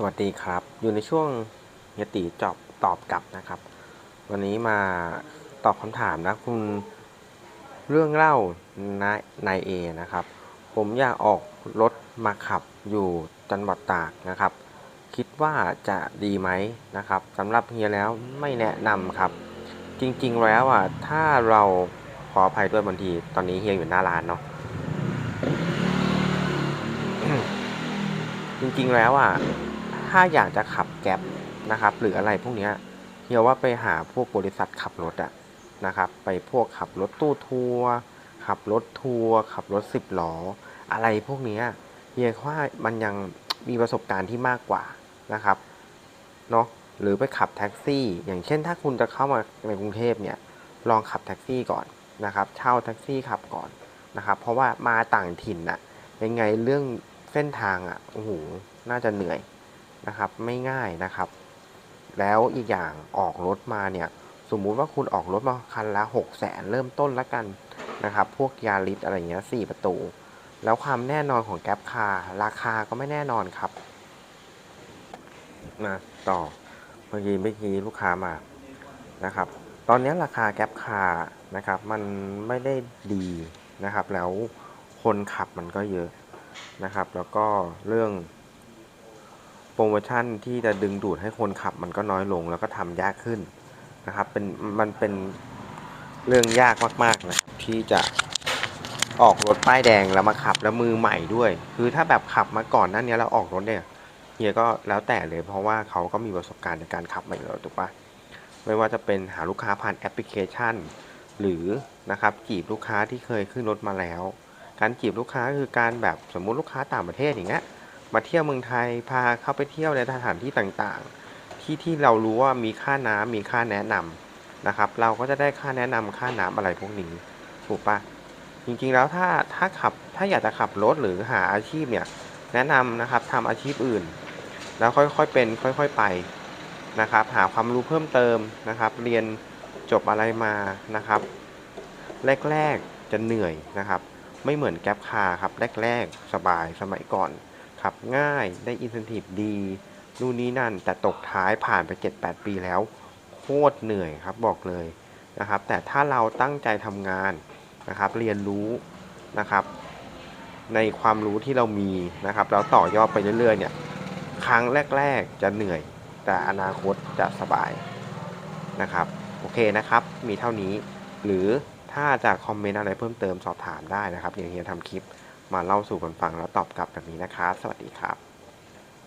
สวัสดีครับ อยู่ในช่วงยตีจอบตอบกลับนะครับ วันนี้มาตอบคำถามนะคุณเรื่องเล่านายนายเอนะครับ ผมอยากออกรถมาขับอยู่จังหวัดตากนะครับ คิดว่าจะดีไหมนะครับสำหรับเฮียแล้วไม่แนะนำครับ จริงๆแล้วอะถ้าเราขออภัยด้วยบางที ตอนนี้เฮียอยู่หน้าร้านเนาะจริงๆแล้วอะ ถ้าอยากจะขับแก๊ปนะครับ หรืออะไรพวกนี้เฮียว่าไปหาพวกบริษัทขับรถอะนะครับ ไปพวกขับรถตู้ทัวร์ขับรถทัวร์ขับรถสิบล้อ อะไรพวกนี้เฮียว่ามันยังมีประสบการณ์ที่มากกว่านะครับเนาะหรือไปขับแท็กซี่ อย่างเช่นถ้าคุณจะเข้ามาในกรุงเทพเนี่ยลองขับแท็กซี่ก่อนนะครับ เช่าแท็กซี่ขับก่อนนะครับ เพราะว่ามาต่างถิ่นอะยังไงเรื่องเส้นทางอะโอ้โหน่าจะเหนื่อย นะครับ ไม่ง่ายนะครับ แล้วอีกอย่างออกรถมาเนี่ยสมมุติว่าคุณออกรถมาคันละหกแสนเริ่มต้นละกันนะครับ พวกยาริสอะไรเงี้ยสี่ประตู แล้วความแน่นอนของแก๊ปคาร์ราคาก็ไม่แน่นอนครับมาต่อเมื่อกี้เมื่อกี้ลูกค้ามานะครับ ตอนนี้ราคาแก๊ปคาร์นะครับ มันไม่ได้ดีนะครับ แล้วคนขับมันก็เยอะนะครับ แล้วก็เรื่อง โปรโมชั่นที่จะดึงดูดให้คนขับมันก็น้อยลงแล้วก็ทำยากขึ้นนะครับเป็นมันเป็นเรื่องยากมากๆนะที่จะออกรถป้ายแดงแล้วมาขับแล้วมือใหม่ด้วย คือถ้าแบบขับมาก่อนนั้นเนี้ยแล้วออกรถเนี่ยเฮียก็แล้วแต่เลยเพราะว่าเขาก็มีประสบการณ์ในการขับมาอยู่แล้วถูกปะไม่ว่าจะเป็นหาลูกค้าผ่านแอปพลิเคชัน หรือนะครับจีบลูกค้าที่เคยขึ้นรถมาแล้ว การจีบลูกค้าคือการแบบสมมุติลูกค้าต่างประเทศอย่างเงี้ย มาเที่ยวเมืองไทยพาเข้าไปเที่ยวในสถานที่ต่างๆ ที่ที่เรารู้ว่ามีค่าน้ำมีค่าแนะนำนะครับ เราก็จะได้ค่าแนะนำค่าน้ำอะไรพวกนี้ถูกปะจริงๆแล้วถ้าถ้าขับถ้าอยากจะขับรถหรือหาอาชีพเนี่ยแนะนำนะครับทำอาชีพอื่น แล้วค่อยๆเป็นค่อยๆไปนะครับ หาความรู้เพิ่มเติมนะครับ เรียนจบอะไรมานะครับแรกๆจะเหนื่อยนะครับ ไม่เหมือนแก๊ปคาร์ครับแรกๆ สบายสมัยก่อน ขับง่ายได้อินสันทีฟดีนู่นนี้นั่น แต่ตกท้ายผ่านไป 7-8 ปีแล้ว โคตรเหนื่อยครับบอกเลยนะครับ แต่ถ้าเราตั้งใจทำงานนะครับ เรียนรู้นะครับ ในความรู้ที่เรามีนะครับ แล้วต่อยอดไปเรื่อยๆเนี่ยครั้งแรก ๆ จะเหนื่อย แต่อนาคตจะสบายนะครับ โอเคนะครับ มีเท่านี้ หรือถ้าจะคอมเมนต์อะไรเพิ่มเติมสอบถามได้นะครับ อย่างเฮียทำคลิป มาเล่าสู่กันฟังแล้วตอบกลับแบบนี้นะครับ สวัสดีครับ